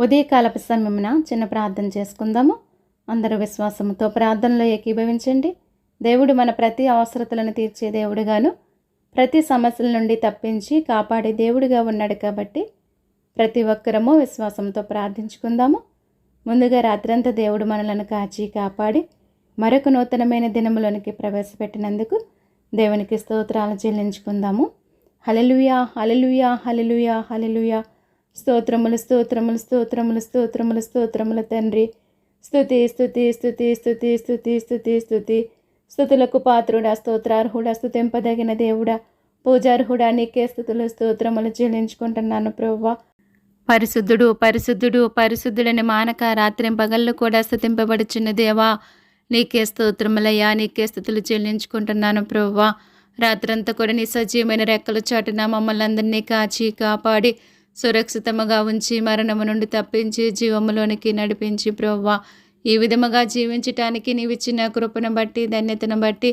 ఉదయకాలపు సమయమున చిన్న ప్రార్థన చేసుకుందాము. అందరూ విశ్వాసంతో ప్రార్థనలో ఏకీభవించండి. దేవుడు మన ప్రతి అవసరతలను తీర్చే దేవుడుగాను ప్రతి సమస్యల నుండి తప్పించి కాపాడే దేవుడిగా ఉన్నాడు కాబట్టి ప్రతి ఒక్కరము విశ్వాసంతో ప్రార్థించుకుందాము. ముందుగా రాత్రంతా దేవుడు మనలను కాచి కాపాడి మరొక నూతనమైన దినములోనికి ప్రవేశపెట్టినందుకు దేవునికి స్తోత్రాలు చెల్లించుకుందాము. హలలుయా హలలుయా హలలుయా హలలుయా స్తోత్రములు స్తోత్రములు స్తోత్రములు స్తోత్రములు స్తోత్రముల తండ్రి. స్తుతి స్థుతి స్థుతి స్థుతి స్థుతి స్థుతి స్థుతి స్థుతులకు పాత్రుడా స్తోత్రార్హుడా స్థుతింపదగిన దేవుడా. పూజార్హుడా నీకే స్థుతులు స్తోత్రములు చెల్లించుకుంటున్నాను ప్రవ్వా. పరిశుద్ధుడు పరిశుద్ధుడు పరిశుద్ధుడని మానక రాత్రి పగళ్ళు కూడా స్థుతింపబడుచున్న దేవా. నీకే స్తోత్రములయ్యా నీకే స్థుతులు చెల్లించుకుంటున్నాను ప్రవ్వా. రాత్రంతా కూడా నీ సజీవమైన రెక్కల చాటున మమ్మల్ని అందరినీ కాచి కాపాడి సురక్షితముగా ఉంచి మరణము నుండి తప్పించి జీవములోనికి నడిపించి ప్రవ్వా ఈ విధముగా జీవించటానికి నీవిచ్చిన కృపను బట్టి ధన్యతను బట్టి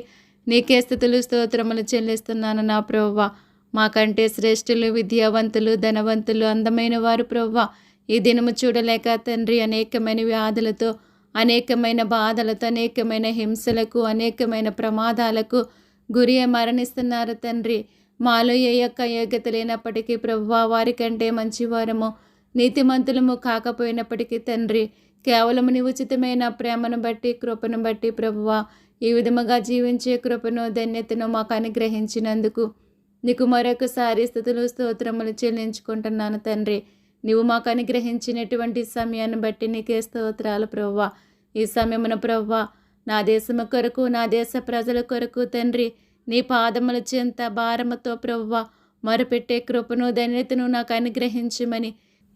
నీకే స్థుతులు స్తోత్రములు చెల్లిస్తున్నాను నా ప్రవ్వా. మాకంటే శ్రేష్ఠులు విద్యావంతులు ధనవంతులు అందమైన వారు ప్రవ్వా. ఈ దినము చూడలేక తండ్రి అనేకమైన వ్యాధులతో అనేకమైన బాధలతో అనేకమైన హింసలకు అనేకమైన ప్రమాదాలకు గురి మరణిస్తున్నారు తండ్రి. మాలో ఏ యొక్క యోగ్యత లేనప్పటికీ ప్రభువా వారికంటే మంచివారము నీతిమంతులము కాకపోయినప్పటికీ తండ్రి కేవలం నీ ఉచితమైన ప్రేమను బట్టి కృపను బట్టి ప్రభువా ఈ విధముగా జీవించే కృపను ధన్యతను మాకు అనుగ్రహించినందుకు నీకు మరొకసారి స్థుతులు స్తోత్రములు చెల్లించుకుంటున్నాను తండ్రి. నీవు మాకు అనుగ్రహించినటువంటి సమయాన్ని బట్టి నీకే స్తోత్రాలు ప్రవ్వా ఈ సమయమున ప్రవ్వా నా దేశము కొరకు నా దేశ ప్రజల కొరకు తండ్రి నీ పాదముల చెంత భారముతో ప్రవ్వా మొరపెట్టే కృపను ధన్యతను నాకు అనుగ్రహించమని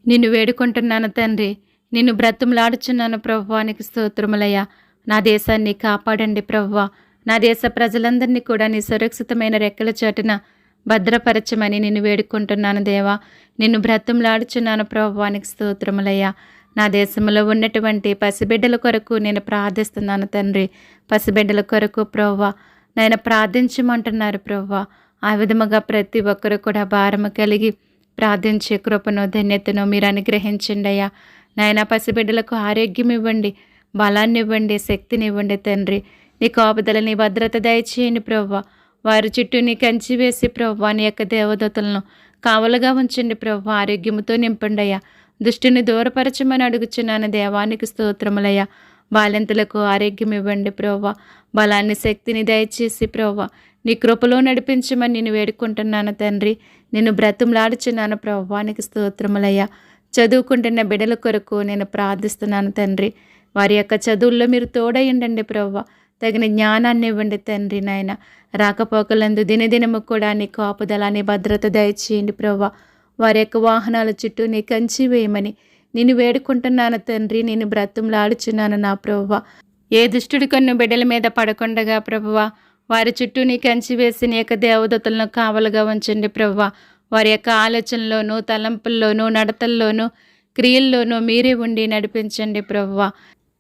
నిన్ను వేడుకుంటున్నాను తండ్రి. నిన్ను బ్రతుములాడుచున్నాను ప్రవ్వా స్తోత్రములయ్యా. నా దేశాన్ని కాపాడండి ప్రవ్వా నా దేశ ప్రజలందరినీ కూడా నీ సురక్షితమైన రెక్కల చాటున భద్రపరచమని నిన్ను వేడుకుంటున్నాను దేవా. నిన్ను బ్రతుములాడుచున్నాను ప్రవ్వానికి స్తోత్రములయ్యా. నా దేశంలో ఉన్నటువంటి పసిబిడ్డల కొరకు నేను ప్రార్థిస్తున్నాను తండ్రి. పసిబిడ్డల కొరకు ప్రవ్వా నాయన ప్రార్థించమంటున్నారు ప్రవ్వా. ఆ విధముగా ప్రతి ఒక్కరు కూడా భారము కలిగి ప్రార్థించే కృపను ధన్యతను మీరు అనుగ్రహించండి అయ్యా. నాయన పసిబిడ్డలకు ఆరోగ్యం ఇవ్వండి బలాన్ని ఇవ్వండి శక్తిని ఇవ్వండి తండ్రి. నీ కాపుదల నీ భద్రత దయచేయండి ప్రవ్వా. వారి చుట్టూ నీ కంచి వేసి ప్రవ్వా నీ యొక్క దేవదూతలను కావలుగా ఉంచండి ప్రవ్వా. ఆరోగ్యముతో నింపండి అయ్యా. దుష్టిని దూరపరచమని అడుగుచున్నాను దేవానికి స్తోత్రములయ్యా బాలింతలకు ఆరోగ్యం ఇవ్వండి ప్రవ్వ. బలాన్ని శక్తిని దయచేసి ప్రవ్వ. నీ కృపలో నడిపించమని నేను వేడుకుంటున్నాను తండ్రి. నేను బ్రతంలాడుచున్నాను ప్రవ్వానికి స్తోత్రములయ్యా. చదువుకుంటున్న బిడల కొరకు నేను ప్రార్థిస్తున్నాను తండ్రి. వారి యొక్క చదువుల్లో మీరు తోడయండి ప్రవ్వ. తగిన జ్ఞానాన్ని ఇవ్వండి తండ్రి నాయన. రాకపోకలందు దినదినము కూడా నీ కాపుదల నీ భద్రత దయచేయండి ప్రవ్వ. వారి యొక్క వాహనాల చుట్టూ నీ కంచి వేయమని నేను వేడుకుంటున్నాను తండ్రి నేను బ్రతుములాడుచున్నాను నా ప్రభువ. ఏ దుష్టుడి కన్ను బిడ్డల మీద పడకుండగా ప్రభువ వారి చుట్టూ నీ కంచి వేసి నీ యొక్క దేవదత్తులను కావలుగా ఉంచండి ప్రభువ. వారి యొక్క ఆలోచనలోనూ తలంపుల్లోనూ నడతల్లోనూ క్రియల్లోనూ మీరే ఉండి నడిపించండి ప్రభువ.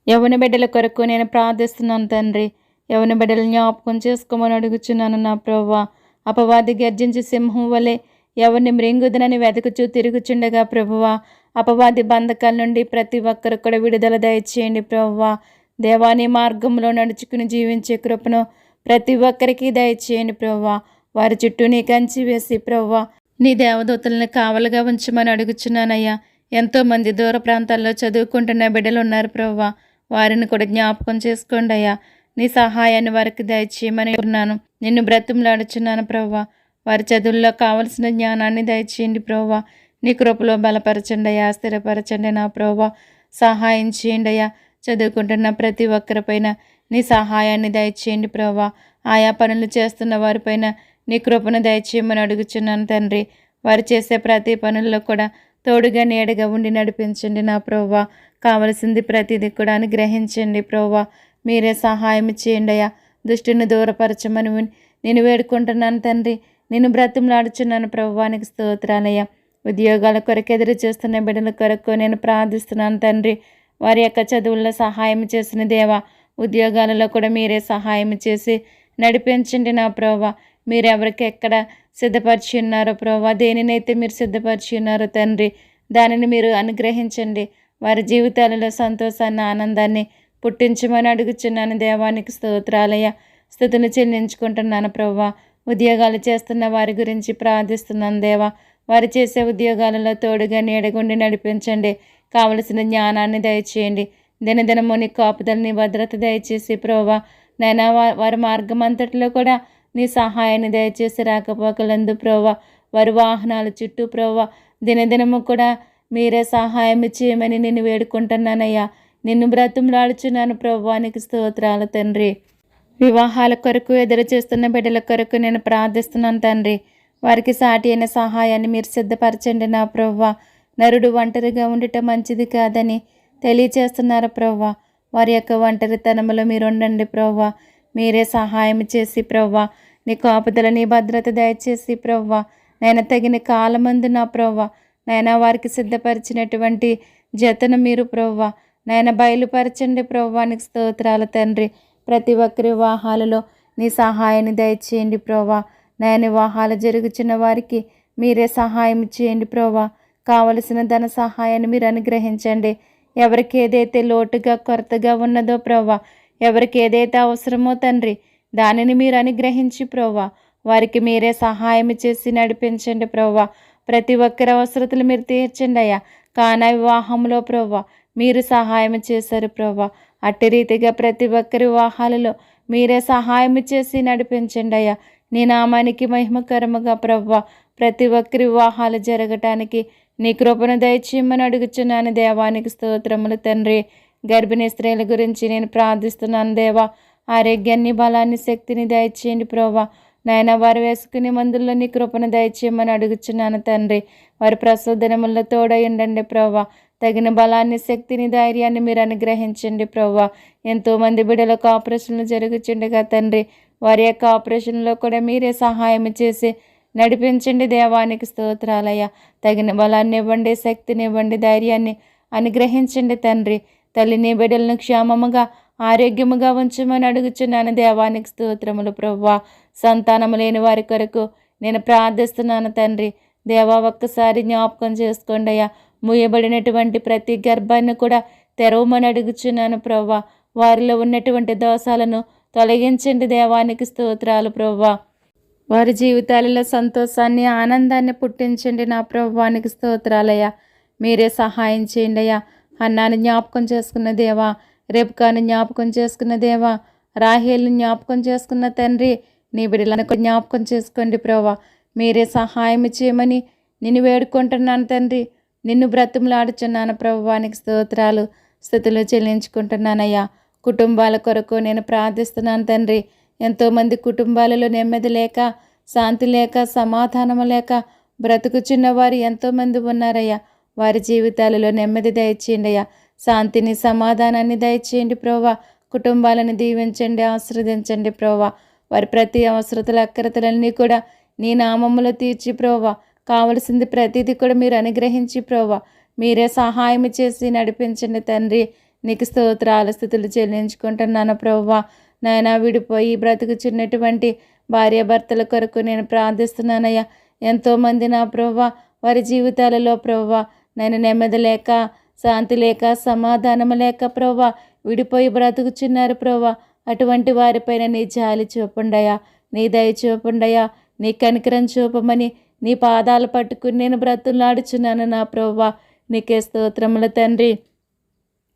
యవన బిడ్డల కొరకు నేను ప్రార్థిస్తున్నాను తండ్రి. యవన బిడ్డలు జ్ఞాపకం చేసుకోమని అడుగుచున్నాను నా ప్రభువ. అపవాది గర్జించి సింహం వలె ఎవరిని మృంగుదనని వెతుకుచూ తిరుగుచుండగా ప్రభువా అపవాది బంధకాల నుండి ప్రతి ఒక్కరు కూడా విడుదల దయచేయండి ప్రవ్వా. దేవాని మార్గంలో నడుచుకుని జీవించే కృపను ప్రతి ఒక్కరికి దయచేయండి ప్రవ్వా. వారి చుట్టూ నీ కంచి వేసి ప్రవ్వా నీ దేవదూతలను కావలుగా ఉంచమని అడుగుచున్నానయ్యా. ఎంతోమంది దూర ప్రాంతాల్లో చదువుకుంటున్న బిడ్డలు ఉన్నారు ప్రవ్వా. వారిని కూడా జ్ఞాపకం చేసుకోండి అయ్యా. నీ సహాయాన్ని వారికి దయచేయమని ఉన్నాను నిన్ను బ్రతిమలాడుచున్నాను ప్రవ్వా. వారి చదువుల్లో కావలసిన జ్ఞానాన్ని దయచేయండి ప్రవ్వా. నీ కృపలో బలపరచండి స్థిరపరచండి నా ప్రభా. సహాయం చేయండియా చదువుకుంటున్న ప్రతి ఒక్కరిపైన నీ సహాయాన్ని దయచేయండి ప్రభా. ఆయా పనులు చేస్తున్న వారిపైన నీ కృపను దయచేయమని అడుగుచున్నాను తండ్రి. వారు చేసే ప్రతి పనుల్లో కూడా తోడుగా నీడగా ఉండి నడిపించండి నా ప్రోవా కావలసింది ప్రతిదీ కూడా గ్రహించండి ప్రోవా మీరే సహాయం చేయండి అయ్యా దృష్టిని దూరపరచమని నేను వేడుకుంటున్నాను తండ్రి. నేను బ్రతిమలాడుచున్నాను ప్రభువానికి స్తోత్రాలయ్యా. ఉద్యోగాల కొరకు ఎదురు చూస్తున్న బిడ్డల కొరకు నేను ప్రార్థిస్తున్నాను తండ్రి. వారి యొక్క చదువుల్లో సహాయం చేసిన దేవా ఉద్యోగాలలో కూడా మీరే సహాయం చేసి నడిపించండి నా ప్రోవా మీరు ఎవరికి ఎక్కడ సిద్ధపరిచి ఉన్నారో ప్రోవా దేనినైతే మీరు సిద్ధపరిచి ఉన్నారో తండ్రి దానిని మీరు అనుగ్రహించండి. వారి జీవితాలలో సంతోషాన్ని ఆనందాన్ని పుట్టించమని అడుగుచున్నాను దేవానికి స్తోత్రాలయ స్థుతులు చెల్లించుకుంటున్నాను ప్రవ్వా. ఉద్యోగాలు చేస్తున్న వారి గురించి ప్రార్థిస్తున్నాను దేవా. వారు చేసే ఉద్యోగాలలో తోడుగా నీడగుండి నడిపించండి. కావలసిన జ్ఞానాన్ని దయచేయండి. దినదినము నీ కాపుదలని భద్రత దయచేసి ప్రోవా నైనా వారి మార్గం అంతటిలో కూడా నీ సహాయాన్ని దయచేసి రాకపోకలందు ప్రోవా వారి వాహనాల చుట్టూ ప్రోవా దినదినము కూడా మీరే సహాయం చేయమని నిన్ను వేడుకుంటున్నానయ్యా. నిన్ను బ్రతుములాడుచున్నాను ప్రభువానికి స్తోత్రాల తండ్రి. వివాహాల కొరకు ఎదురుచూస్తున్న బిడ్డల కొరకు నేను ప్రార్థిస్తున్నాను తండ్రి. వారికి సాటి అయిన సహాయాన్ని మీరు సిద్ధపరచండి నా ప్రవ్వ. నరుడు ఒంటరిగా ఉండటం మంచిది కాదని తెలియచేస్తున్నారు ప్రవ్వ? వారి యొక్క ఒంటరితనంలో మీరు ఉండండి ప్రవ్వ. మీరే సహాయం చేసి ప్రవ్వ. నీ కాపుదల నీ భద్రత దయచేసి ప్రవ్వ. నేను తగిన కాలమందు నా ప్రవ్వ. నైనా వారికి సిద్ధపరిచినటువంటి జతను మీరు ప్రవ్వ. నైనా బయలుపరచండి ప్రవ్వానికి స్తోత్రాల తండ్రి. ప్రతి ఒక్కరి వివాహాలలో నీ సహాయాన్ని దయచేయండి ప్రోవా నేను వివాహాలు జరుగుతున్న వారికి మీరే సహాయం చేయండి ప్రోవా కావలసిన ధన సహాయాన్ని మీరు అనుగ్రహించండి. ఎవరికి ఏదైతే లోటుగా కొరతగా ఉన్నదో ప్రోవా ఎవరికి ఏదైతే అవసరమో తండ్రి దానిని మీరు అనుగ్రహించి ప్రోవా వారికి మీరే సహాయం చేసి నడిపించండి ప్రోవా ప్రతి ఒక్కరి అవసరతలు మీరు తీర్చండి అయ్యా. కానా వివాహంలో ప్రోవా మీరు సహాయం చేశారు ప్రోవా అట్టి రీతిగా ప్రతి ఒక్కరి వివాహాలలో మీరే సహాయం చేసి నడిపించండి అయ్యా. నీ నామానికి మహిమకరముగా ప్రవ్వ. ప్రతి ఒక్కరి వివాహాలు జరగటానికి నీ కృపను దయచేయమని అడుగుచున్నాను దేవానికి స్తోత్రములు తండ్రి. గర్భిణీ స్త్రీల గురించి నేను ప్రార్థిస్తున్నాను దేవా. ఆరోగ్యాన్ని బలాన్ని శక్తిని దయచేయండి ప్రోవా నాయన వారు వేసుకునే మందుల్లో నీ కృపను దయచేయమని అడుగుచున్నాను తండ్రి. వారి ప్రసవ దినముల్లో తోడై ఉండండి ప్రోవా తగిన బలాన్ని శక్తిని ధైర్యాన్ని మీరు అనుగ్రహించండి ప్రవ్వా. ఎంతోమంది బిడ్డలకు ఆపరేషన్లు జరుగుచుండగా తండ్రి వారి యొక్క ఆపరేషన్లో కూడా మీరే సహాయం చేసి నడిపించండి దేవానికి స్తోత్రాలయ్య. తగిన బలాన్ని ఇవ్వండి శక్తిని ఇవ్వండి ధైర్యాన్ని అనుగ్రహించండి తండ్రి. తల్లిని బిడ్డలను క్షేమముగా ఆరోగ్యముగా ఉంచమని అడుగుచున్నాను దేవానికి స్తోత్రములు ప్రవ్వా. సంతానము లేని వారి కొరకు నేను ప్రార్థిస్తున్నాను తండ్రి. దేవా ఒక్కసారి జ్ఞాపకం చేసుకోండి అయ్యా. మూయబడినటువంటి ప్రతి గర్భాన్ని కూడా తెరవమని అడుగుచున్నాను ప్రవ్వా. వారిలో ఉన్నటువంటి దోషాలను తొలగించండి దేవానికి స్తోత్రాలు ప్రవ్వా. వారి జీవితాలలో సంతోషాన్ని ఆనందాన్ని పుట్టించండి నా ప్రభువానికి స్తోత్రాలయ్యా. మీరే సహాయం చేయండి అయ్యా. అన్నాన్ని జ్ఞాపకం చేసుకున్న దేవా రేపుకాను జ్ఞాపకం చేసుకున్న దేవా రాహేల్ని జ్ఞాపకం చేసుకున్న తండ్రి నీ బిడ్డలను జ్ఞాపకం చేసుకోండి ప్రభా మీరే సహాయం చేయమని నేను వేడుకుంటున్నాను తండ్రి. నిన్ను బ్రతుములాడుచున్నాను ప్రభువానికి స్తోత్రాలు స్థుతులు చెల్లించుకుంటున్నానయ్యా. కుటుంబాల కొరకు నేను ప్రార్థిస్తున్నాను తండ్రి. ఎంతోమంది కుటుంబాలలో నెమ్మది లేక శాంతి లేక సమాధానం లేక బ్రతుకుచున్న వారు ఎంతోమంది ఉన్నారయ్యా. వారి జీవితాలలో నెమ్మది దయచేయండి అయ్యా శాంతిని సమాధానాన్ని దయచేయండి ప్రోవా కుటుంబాలను దీవించండి ఆశ్రదించండి ప్రోవా వారి ప్రతి అవసరతల అక్కరతలన్నీ కూడా నీ నామములో తీర్చి ప్రోవా కావలసింది ప్రతిదీ కూడా మీరు అనుగ్రహించి ప్రోవా మీరే సహాయం చేసి నడిపించండి తండ్రి. నీకు స్తోత్రాల స్థితులు చెల్లించుకుంటున్నాను ప్రవ్వా. నాయన విడిపోయి బ్రతుకుచున్నటువంటి భార్యాభర్తల కొరకు నేను ప్రార్థిస్తున్నానయ్యా. ఎంతోమంది నా ప్రవ్వా. వారి జీవితాలలో ప్రవ్వా నేను నెమ్మది లేక శాంతి లేక సమాధానం లేక ప్రవ్వా. విడిపోయి బ్రతుకుచున్నారు ప్రవ్వా. అటువంటి వారిపైన నీ జాలి చూపుండయా నీ దయ చూపుండయా నీ కనికరం చూపమని నీ పాదాలు పట్టుకుని నేను బ్రతులాడుచున్నాను నా ప్రవ్వా. నీకే స్తోత్రముల తండ్రి.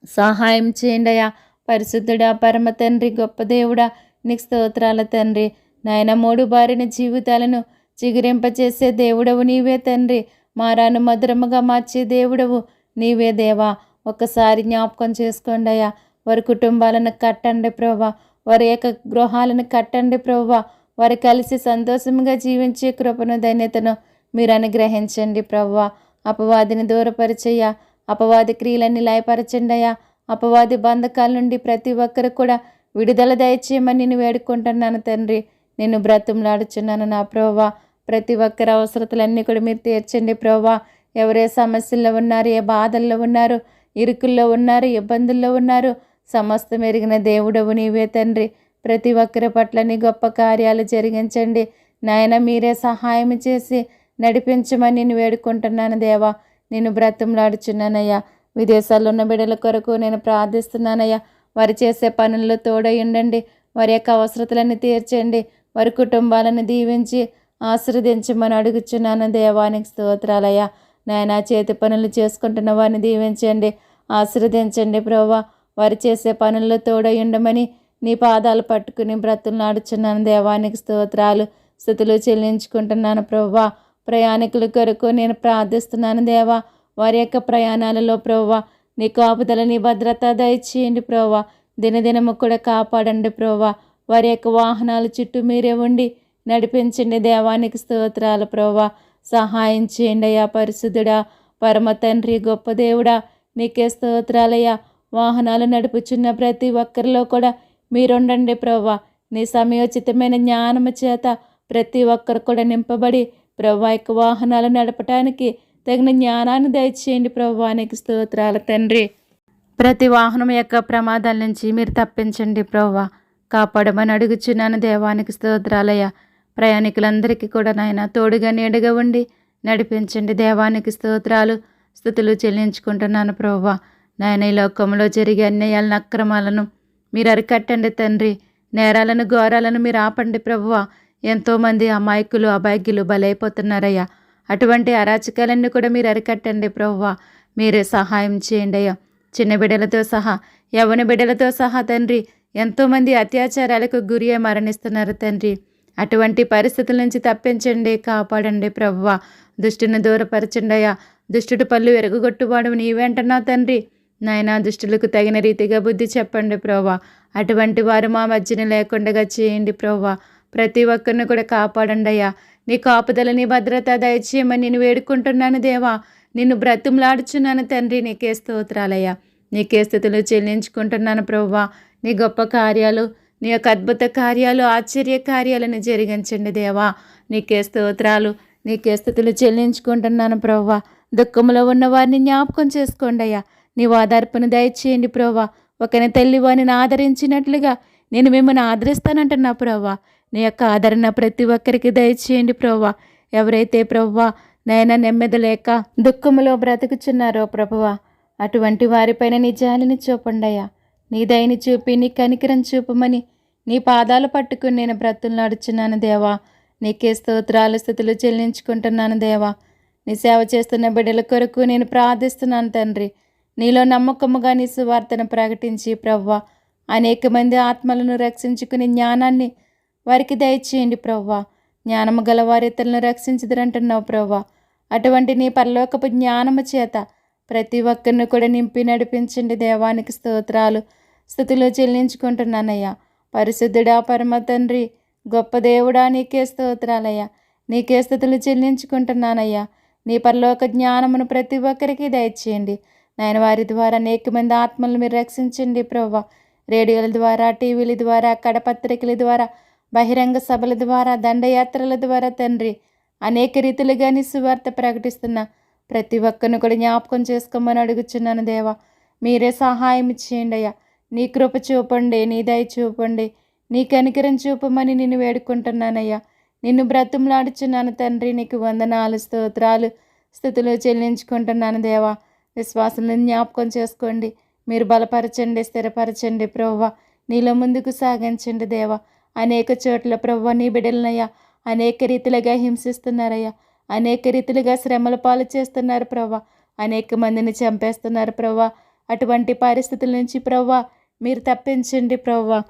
సహాయం చేయండి అయ్యా పరిశుద్ధుడా పరమ తండ్రి గొప్ప దేవుడా నీకు స్తోత్రాల తండ్రి. నాయన మూడు బారిన జీవితాలను చిగురింపచేసే దేవుడవు నీవే తండ్రి. మారాను మధురముగా మార్చే దేవుడవు నీవే దేవా. ఒకసారి జ్ఞాపకం చేసుకోండి అయ్యా వారి కుటుంబాలను కట్టండి ప్రోవా వారి యొక్క గృహాలను కట్టండి ప్రోవా వారు కలిసి సంతోషంగా జీవించే కృపను ధన్యతను మీరు అనుగ్రహించండి ప్రవ్వా. అపవాదిని దూరపరిచయ్యా అపవాది క్రియలన్నీ లయపరచండయ్యా అపవాది బంధకాల నుండి ప్రతి ఒక్కరు కూడా విడుదల దయచేయమని నేను వేడుకుంటున్నాను తండ్రి. నేను బ్రతంలాడుచున్నాను నా ప్రోవా ప్రతి ఒక్కరి అవసరతలన్నీ కూడా మీరు తీర్చండి ప్రోవా ఎవరే సమస్యల్లో ఉన్నారు ఏ బాధల్లో ఉన్నారు ఇరుకుల్లో ఉన్నారు ఇబ్బందుల్లో ఉన్నారు సమస్తం ఎరిగిన దేవుడవు నీవే తండ్రి. ప్రతి ఒక్కరి పట్ల నీ గొప్ప కార్యాలు జరిగించండి. నాయన మీరే సహాయం చేసి నడిపించమని నేను వేడుకుంటున్నాను దేవా. నేను బ్రతంలాడుచున్నానయ్యా విదేశాల్లో ఉన్న బిడ్డల కొరకు నేను ప్రార్థిస్తున్నానయ్యా. వారు చేసే పనుల్లో తోడై ఉండండి. వారి యొక్క అవసరతలన్నీ తీర్చండి. వారి కుటుంబాలను దీవించి ఆశీర్వదించమని అడుగుచున్నాను దేవానికి స్తోత్రాలయ్యా. నాయన చేతి పనులు చేసుకుంటున్న వారిని దీవించండి. ఆశీర్వదించండి ప్రభా. వారు చేసే పనుల్లో తోడై ఉండమని నీ పాదాలు పట్టుకుని బ్రతులు దేవానికి స్తోత్రాలు స్థుతులు చెల్లించుకుంటున్నాను ప్రభా ప్రయాణికుల కొరకు నేను ప్రార్థిస్తున్నాను దేవా. వారి యొక్క ప్రయాణాలలో ప్రభా నీ కాపుదల నీ భద్రత దయచేయండి ప్రభా దినదినము కూడా కాపాడండి ప్రభా వారి యొక్క వాహనాల చుట్టూ మీరే ఉండి నడిపించండి దేవానికి స్తోత్రాలు ప్రభా సహాయం చేయండి అయ్యా పరిశుద్ధుడా పరమ తండ్రి గొప్ప దేవుడా. నీకే స్తోత్రాలయ్యా. వాహనాలు నడుపుచున్న ప్రతి ఒక్కరిలో కూడా మీరుండండి ప్రభా నీ సమయోచితమైన జ్ఞానము చేత ప్రతి ఒక్కరు కూడా నింపబడి ప్రభా యొక్క వాహనాలు నడపటానికి తగిన జ్ఞానాన్ని దయచేయండి ప్రభానికి స్తోత్రాల తండ్రి. ప్రతి వాహనం యొక్క ప్రమాదాల నుంచి మీరు తప్పించండి ప్రభా కాపాడమని అడుగుచున్నాను దేవానికి స్తోత్రాలయ్య. ప్రయాణికులందరికీ కూడా నాయన తోడుగా నీడగా ఉండి నడిపించండి దేవానికి స్తోత్రాలు. స్థుతులు చెల్లించుకుంటున్నాను ప్రభా నాయన ఈ లోకంలో జరిగే అన్యాయాలను అక్రమాలను మీరు అరికట్టండి తండ్రి. నేరాలను ఘోరాలను మీరు ఆపండి ప్రభువ. ఎంతోమంది అమాయకులు అభాగ్యులు బలైపోతున్నారయ్యా. అటువంటి అరాచకాలన్నీ కూడా మీరు అరికట్టండి ప్రభువ. మీరే సహాయం చేయండి అయ్యా. చిన్న బిడ్డలతో సహా యవన బిడ్డలతో సహా తండ్రి. ఎంతోమంది అత్యాచారాలకు గురి అయి మరణిస్తున్నారు తండ్రి. అటువంటి పరిస్థితుల నుంచి తప్పించండి కాపాడండి ప్రభువ. దుష్టుని దూరపరచండి అయ్యా. దుష్టుడు పళ్ళు ఎరగొట్టువాడు నీవేంటన్నావు తండ్రి. నాయన దుష్టులకు తగిన రీతిగా బుద్ధి చెప్పండి ప్రోవా అటువంటి వారు మా మధ్యన లేకుండా చేయండి ప్రోవా ప్రతి ఒక్కరిని కూడా కాపాడండి అయ్యా. నీ కాపుదల నీ భద్రత దయచేయమని నేను వేడుకుంటున్నాను దేవా. నిన్ను బ్రతుములాడుచున్నాను తండ్రి నీకే స్తోత్రాలయ్యా. నీకే స్థితులు చెల్లించుకుంటున్నాను ప్రవ్వా. నీ గొప్ప కార్యాలు నీ యొక్క అద్భుత కార్యాలు ఆశ్చర్య కార్యాలను జరిగించండి దేవా. నీకే స్తోత్రాలు నీకే స్థితులు చెల్లించుకుంటున్నాను ప్రవ్వా. దుఃఖంలో ఉన్న వారిని జ్ఞాపకం చేసుకోండి అయ్యా. నీ ఓదార్పును దయచేయండి ప్రోవా ఒకని తల్లి వారిని ఆదరించినట్లుగా నేను మిమ్మల్ని ఆదరిస్తానంటున్నా ప్రోవా నీ యొక్క ఆదరణ ప్రతి ఒక్కరికి దయచేయండి ప్రోవా ఎవరైతే ప్రవ్వా నైనా నెమ్మది లేక దుఃఖములో బ్రతుకుచున్నారో ప్రభువా అటువంటి వారిపైన నీ జాలిని చూపండయ్యా నీ దయని చూపి నీ కనికరం చూపమని నీ పాదాలు పట్టుకుని నేను బ్రతులు నడుచున్నాను దేవా. నీకే స్తోత్రాలు స్థితులు చెల్లించుకుంటున్నాను దేవా. నీ సేవ చేస్తున్న బిడ్డల కొరకు నేను ప్రార్థిస్తున్నాను తండ్రి. నీలో నమ్మకముగా నీ సువార్తను ప్రకటించి ప్రవ్వ. అనేక మంది ఆత్మలను రక్షించుకుని జ్ఞానాన్ని వారికి దయచేయండి ప్రవ్వ. జ్ఞానము గల వారి ఇతరులను రక్షించదురంటున్నావు ప్రవ్వ. అటువంటి నీ పరలోకపు జ్ఞానము చేత ప్రతి ఒక్కరిని కూడా నింపి నడిపించండి దేవానికి స్తోత్రాలు. స్థుతులు చెల్లించుకుంటున్నానయ్యా. పరిశుద్ధుడా పరమ తండ్రి గొప్ప దేవుడా నీకే స్తోత్రాలయ్యా. నీకే స్థుతులు చెల్లించుకుంటున్నానయ్యా. నీ పరలోక జ్ఞానమును ప్రతి ఒక్కరికి దయచేయండి. నాయన వారి ద్వారా అనేక మంది ఆత్మలను మీరు రక్షించండి ప్రభా. రేడియోల ద్వారా టీవీల ద్వారా కడపత్రికల ద్వారా బహిరంగ సభల ద్వారా దండయాత్రల ద్వారా తండ్రి. అనేక రీతిలుగా నీ సువార్త ప్రకటిస్తున్న ప్రతి ఒక్కరిని కూడా జ్ఞాపకం చేసుకోమని అడుగుచున్నాను దేవా. మీరే సహాయం చేయండి అయ్యా. నీ కృప చూపండి నీ దయ చూపండి. నీ కనికరం చూపమని నిన్ను వేడుకుంటున్నానయ్యా. నిన్ను బ్రతుములాడుచున్నాను తండ్రి. నీకు వందనాలు స్తోత్రాలు స్థుతులు చెల్లించుకుంటున్నాను దేవా. విశ్వాసం జ్ఞాపకం చేసుకోండి. మీరు బలపరచండి స్థిరపరచండి ప్రవ్వ. నీలో ముందుకు సాగించండి దేవ. అనేక చోట్ల ప్రవ్వ నీ బిడ్డలనయ్యా. అనేక రీతిలుగా హింసిస్తున్నారయ్యా. అనేక రీతిలుగా శ్రమల పాలు చేస్తున్నారు ప్రవ్వ. అనేక మందిని చంపేస్తున్నారు ప్రవ్వ. అటువంటి పరిస్థితుల నుంచి ప్రవ్వ మీరు తప్పించండి ప్రవ్వ.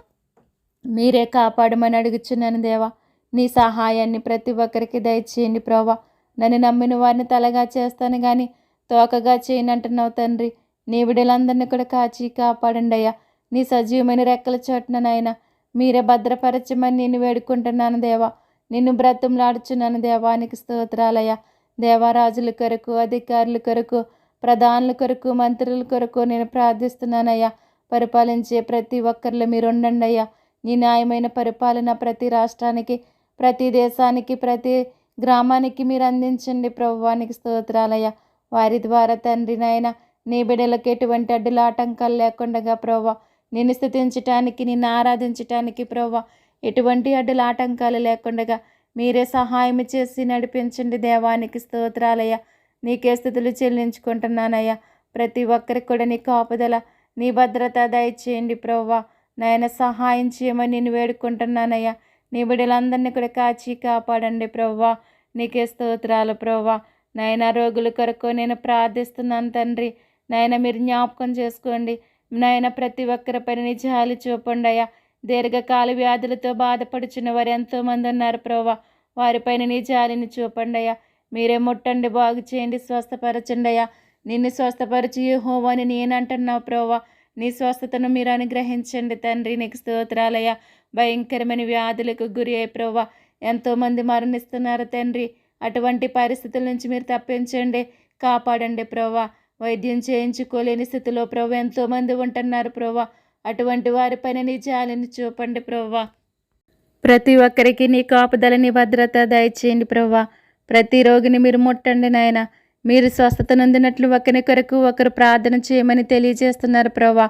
మీరే కాపాడమని అడుగుచున్నాను దేవా. నీ సహాయాన్ని ప్రతి ఒక్కరికి దయచేయండి ప్రవ్వ. నన్ను నమ్మిన వారిని తలగా చేస్తాను కానీ తోకగా చేయనంటున్నావు తండ్రి. నీ బిడ్డలందరినీ కూడా కాచి కాపాడండి అయ్యా నీ సజీవమైన రెక్కల చోటున నాయన మీరే భద్రపరచమని నేను వేడుకుంటున్నాను దేవా. నిన్ను బ్రతంలాడుచున్నాను దేవానికి స్తోత్రాలయ్యా. దేవారాజుల కొరకు అధికారుల కొరకు ప్రధానుల కొరకు మంత్రుల కొరకు నేను ప్రార్థిస్తున్నానయ్యా. పరిపాలించే ప్రతి ఒక్కరిలో మీరు ఉండండి అయ్యా నీ న్యాయమైన పరిపాలన ప్రతి రాష్ట్రానికి ప్రతి దేశానికి ప్రతి గ్రామానికి మీరు అందించండి ప్రభువానికి స్తోత్రాలయ్యా. వారి ద్వారా తండ్రి నాయన నీ బిడ్డలకు ఎటువంటి అడ్డుల ఆటంకాలు లేకుండా ప్రభా నిన్ను స్థుతించటానికి నిన్ను ఆరాధించటానికి ప్రభా ఎటువంటి అడ్డుల ఆటంకాలు లేకుండా మీరే సహాయం చేసి నడిపించండి దేవానికి స్తోత్రాలయ్య. నీకే స్థుతులు చెల్లించుకుంటున్నానయ్యా. ప్రతి ఒక్కరికి కూడా నీ కాపుదల నీ భద్రత దయచేయండి ప్రవ్వా. నాయన సహాయం చేయమని నేను వేడుకుంటున్నానయ్యా. నీ బిడ్డలందరినీ కూడా కాచి కాపాడండి ప్రవ్వా. నీకే స్తోత్రాలు ప్రవ్వా. నాయన రోగుల కొరకు నేను ప్రార్థిస్తున్నాను తండ్రి. నాయన మీరు జ్ఞాపకం చేసుకోండి. నాయన ప్రతి ఒక్కరి నీ జాలి చూపండి అయ్యా. దీర్ఘకాల వ్యాధులతో బాధపడుచున్న వారు ఎంతోమంది ఉన్నారు ప్రవ్వా. వారిపైన నీ జాలిని చూపండి అయ్యా. మీరే ముట్టండి బాగు చేయండి స్వస్థపరచండి అయ్యా. నిన్ను స్వస్థపరచి హోమని నేనంటున్నావు ప్రోవా నీ స్వస్థతను మీరు అనుగ్రహించండి తండ్రి. నీకు స్తోత్రాలయ్యా భయంకరమైన వ్యాధులకు గురి అయి ప్రోవా ఎంతోమంది మరణిస్తున్నారు తండ్రి. అటువంటి పరిస్థితుల నుంచి మీరు తప్పించండి. కాపాడండి ప్రభా వైద్యం చేయించుకోలేని స్థితిలో ప్రభు ఎంతోమంది ఉంటున్నారు ప్రభా అటువంటి వారిపైన నీ జాలిని చూపండి ప్రభా ప్రతి ఒక్కరికి నీ కాపుదలని భద్రత దయచేయండి ప్రభా ప్రతి రోగిని మీరు ముట్టండి నాయన. మీరు స్వస్థత నొందినట్లు ఒకరి కొరకు ఒకరు ప్రార్థన చేయమని తెలియజేస్తున్నారు ప్రభా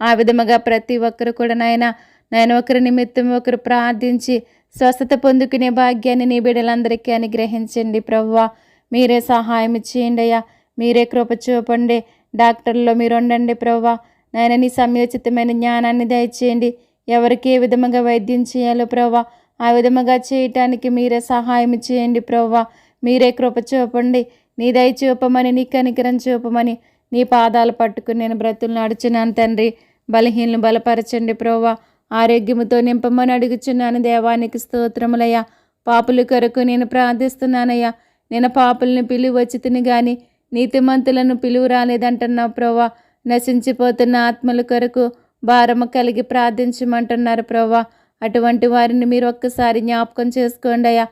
ఆ విధముగా ప్రతి ఒక్కరు కూడా నాయన. నేను ఒకరి నిమిత్తం ఒకరు ప్రార్థించి స్వస్థత పొందుకునే భాగ్యాన్ని నీ బిడ్డలందరికీ అనుగ్రహించండి ప్రవ్వా. మీరే సహాయం చేయండి అయ్యా. మీరే కృప చూపండి. డాక్టర్లో మీరు ఉండండి ప్రవ్వా. నాయన నీ సమయోచితమైన జ్ఞానాన్ని దయచేయండి. ఎవరికి ఏ విధముగా వైద్యం చేయాలో ప్రవ్వా. ఆ విధముగా చేయటానికి మీరే సహాయం చేయండి ప్రవ్వా. మీరే కృప చూపండి. నీ దయ చూపమని నీ కనికరం చూపమని నీ పాదాలు పట్టుకుని నేను బ్రతులు నడుచున్నాను తండ్రి. బలహీనలు బలపరచండి ప్రోవా ఆరోగ్యముతో నింపమని అడుగుచున్నాను దేవానికి స్తోత్రములయ్యా. పాపుల కొరకు నేను ప్రార్థిస్తున్నానయ్యా. నేను పాపులను పిలువ వచ్చితిని గాని నీతిమంతులను పిలువు రాలేదంటున్నావు ప్రోవా నశించిపోతున్న ఆత్మల కొరకు భారము కలిగి ప్రార్థించమంటున్నారు ప్రోవా అటువంటి వారిని మీరు ఒక్కసారి జ్ఞాపకం చేసుకోండి అయ్యా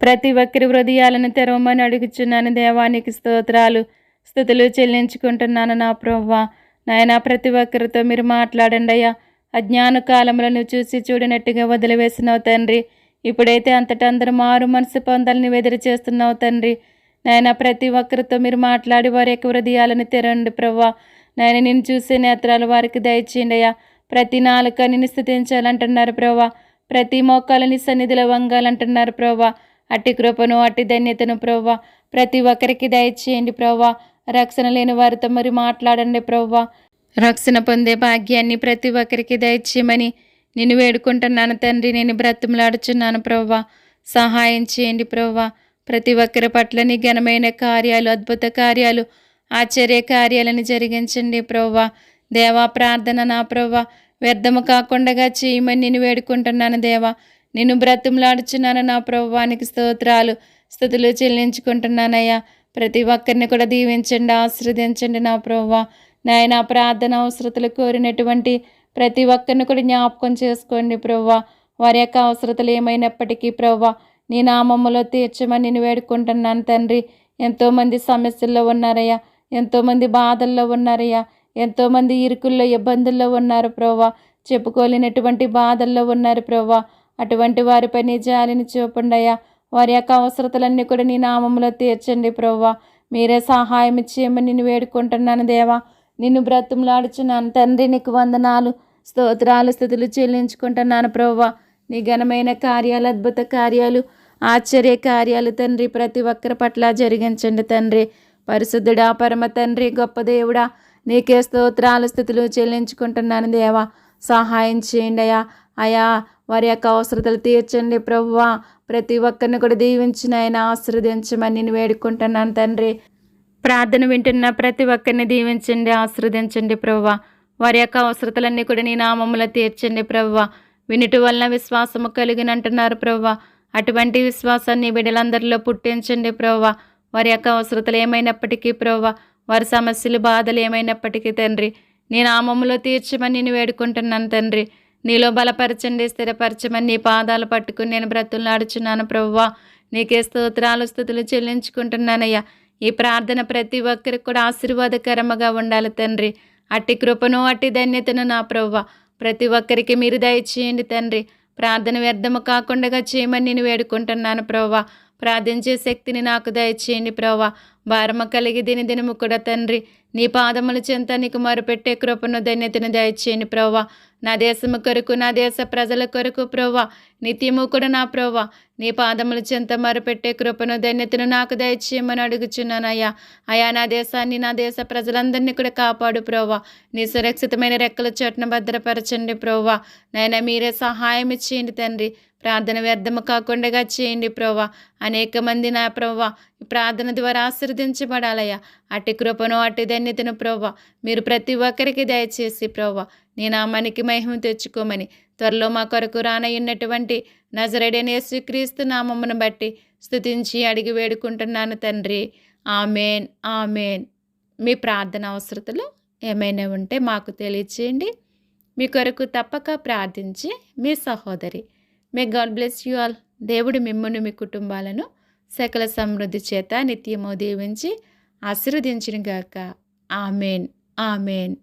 ప్రతి ఒక్కరి హృదయాలను తెరవమని అడుగుచున్నాను దేవానికి స్తోత్రాలు. స్థుతులు చెల్లించుకుంటున్నాను నా ప్రవ్వా. నాయన ప్రతి ఒక్కరితో మీరు మాట్లాడండి అయ్యా అజ్ఞాన కాలములను చూసి చూడనట్టుగా వదిలివేసినావు తండ్రి. ఇప్పుడైతే అంతటా అందరూ మారు మనసు పొందాలని వెదిరి చేస్తున్నావు తండ్రి. నాయన ప్రతి ఒక్కరితో మీరు మాట్లాడి వారి యొక్క హృదయాలను తెరండి ప్రవ్వా. నాయన నేను చూసే నేత్రాలు వారికి దయచేయండి అయ్యా. ప్రతి నాలుక నిన్ను స్థుతించాలంటున్నారు ప్రవ్వా. ప్రతి మోకాలని సన్నిధిలో వంగాలంటున్నారు ప్రవ్వా. అట్టి కృపను అట్టి ధన్యతను ప్రవ్వా. ప్రతి ఒక్కరికి దయచేయండి ప్రవ్వా. రక్షణ లేని వారితో మరి మాట్లాడండి ప్రవ్వా. రక్షణ పొందే భాగ్యాన్ని ప్రతి ఒక్కరికి దయచేయమని నేను వేడుకుంటున్నాను తండ్రి. నేను బ్రతిమలాడుచున్నాను ప్రవ్వా. సహాయం చేయండి ప్రవ్వా. ప్రతి ఒక్కరి పట్ల నీ ఘనమైన కార్యాలు అద్భుత కార్యాలు ఆశ్చర్య కార్యాలను జరిగించండి ప్రవ్వా. దేవా ప్రార్థన నా ప్రవ్వా. వ్యర్థము కాకుండా చేయమని నేను వేడుకుంటున్నాను దేవా. నిన్ను బ్రతిమలాడుచున్నాను నా ప్రభువానికి స్తోత్రాలు స్థుతులు చెల్లించుకుంటున్నానయ్యా. ప్రతి ఒక్కరిని కూడా దీవించండి ఆశ్రదించండి నా ప్రభువ నాయన ప్రార్థన అవసరతలు కోరినటువంటి ప్రతి ఒక్కరిని కూడా జ్ఞాపకం చేసుకోండి ప్రవ్వా. వారి యొక్క అవసరతలు ఏమైనప్పటికీ ప్రవ్వా నీ నామమ్మలో తీర్చమని నేను వేడుకుంటున్నాను తండ్రి. ఎంతోమంది సమస్యల్లో ఉన్నారయ్యా ఎంతోమంది బాధల్లో ఉన్నారయ్యా ఎంతోమంది ఇరుకుల్లో ఇబ్బందుల్లో ఉన్నారు ప్రవ్వా. చెప్పుకోలేనటువంటి బాధల్లో ఉన్నారు ప్రవ్వా. అటువంటి వారిపై నీ జాలిని చూపండి అయ్యా. వారి యొక్క అవసరతలన్నీ కూడా నీ నామంలో తీర్చండి ప్రవ్వా. మీరే సహాయం ఇచ్చేయమని నేను వేడుకుంటున్నాను దేవా. నిన్ను బ్రతుములాడుచున్నాను. తండ్రి నీకు వందనాలు స్తోత్రాలు స్థుతులు చెల్లించుకుంటున్నాను ప్రవ్వా నీ ఘనమైన కార్యాలు అద్భుత కార్యాలు ఆశ్చర్య కార్యాలు తండ్రి ప్రతి ఒక్కరి పట్ల జరిగించండి తండ్రి. పరిశుద్ధుడా పరమ తండ్రి గొప్ప దేవుడా నీకే స్తోత్రాలు స్థితులు చెల్లించుకుంటున్నాను దేవా. సహాయం చేయండి అయా అయా వారి యొక్క అవసరతలు తీర్చండి ప్రభువా. ప్రతి ఒక్కరిని కూడా దీవించిన ఆయన ఆశ్రదించమని నేను వేడుకుంటున్నాను తండ్రి. ప్రార్థన వింటున్న ప్రతి ఒక్కరిని దీవించండి ఆశ్రదించండి ప్రభువ. వారి యొక్క అవసరతలన్నీ కూడా నీ నామములో తీర్చండి ప్రభువా. వినుటి వలన విశ్వాసము కలిగినంటున్నారు ప్రభువా. అటువంటి విశ్వాసాన్ని బిడ్డలందరిలో పుట్టించండి ప్రభువా. వారి యొక్క అవసరతలు ఏమైనప్పటికీ ప్రభువా వారి సమస్యలు బాధలు ఏమైనప్పటికీ తండ్రి నీ నామములో తీర్చమని నేను వేడుకుంటున్నాను తండ్రి. నీలో బలపరచండి స్థిరపరచమని నీ పాదాలు పట్టుకుని నేను బ్రతులు నడుచున్నాను ప్రవ్వా నీకే స్తోత్రాలు స్థుతులు చెల్లించుకుంటున్నానయ్యా. ఈ ప్రార్థన ప్రతి ఒక్కరికి కూడా ఆశీర్వాదకరముగా ఉండాలి తండ్రి. అట్టి కృపను అట్టి ధన్యతను నా ప్రవ్వ. ప్రతి ఒక్కరికి మీరు దయచేయండి తండ్రి. ప్రార్థన వ్యర్థము కాకుండా చేయమని నేను వేడుకుంటున్నాను ప్రవ్వ. ప్రార్థించే శక్తిని నాకు దయచేయండి ప్రభా భారమ కలిగి దిని దినము కూడా తండ్రి. నీ పాదముల చెంత నీకు మరుపెట్టే కృపను ధన్యతను దయచేయండి ప్రవ్వా. నా దేశము కొరకు నా దేశ ప్రజల కొరకు ప్రభా నిత్యము కూడా నా ప్రవ్వా. నీ పాదముల చెంత మరుపెట్టే కృపను ధన్యతను నాకు దయచేయమని అడుగుచున్నానయ్యా. అయా నా దేశాన్ని నా దేశ ప్రజలందరినీ కూడా కాపాడు ప్రవ్వా. నీ సురక్షితమైన రెక్కల చోటును భద్రపరచండి ప్రవ్వా. నైనా మీరే సహాయం ఇచ్చేయండి తండ్రి. ప్రార్థన వ్యర్థము కాకుండా చేయండి ప్రభా అనేక మంది నా ప్రభా ప్రార్థన ద్వారా ఆశీర్వదించబడాలయ్యా. అట్టి కృపను అట్టి ధన్యతను ప్రభా మీరు ప్రతి ఒక్కరికి దయచేసి ప్రభా నీ నామానికి మహిమ తెచ్చుకోమని. త్వరలో మా కొరకు రానయ్యున్నటువంటి నజరడైన యేసుక్రీస్తు నామమును బట్టి స్థుతించి అడిగి వేడుకుంటున్నాను తండ్రి. Amen amen. మీ ప్రార్థన అవసరతలు ఏమైనా ఉంటే మాకు తెలియచేయండి. మీ కొరకు తప్పక ప్రార్థించి మీ సహోదరి may God bless you all దేవుడు మిమ్మల్ని మీ కుటుంబాలను సకల సమృద్ధి చేత నిత్యము దీవించి ఆశీర్వదించిన గాక ఆమెన్. ఆమెన్.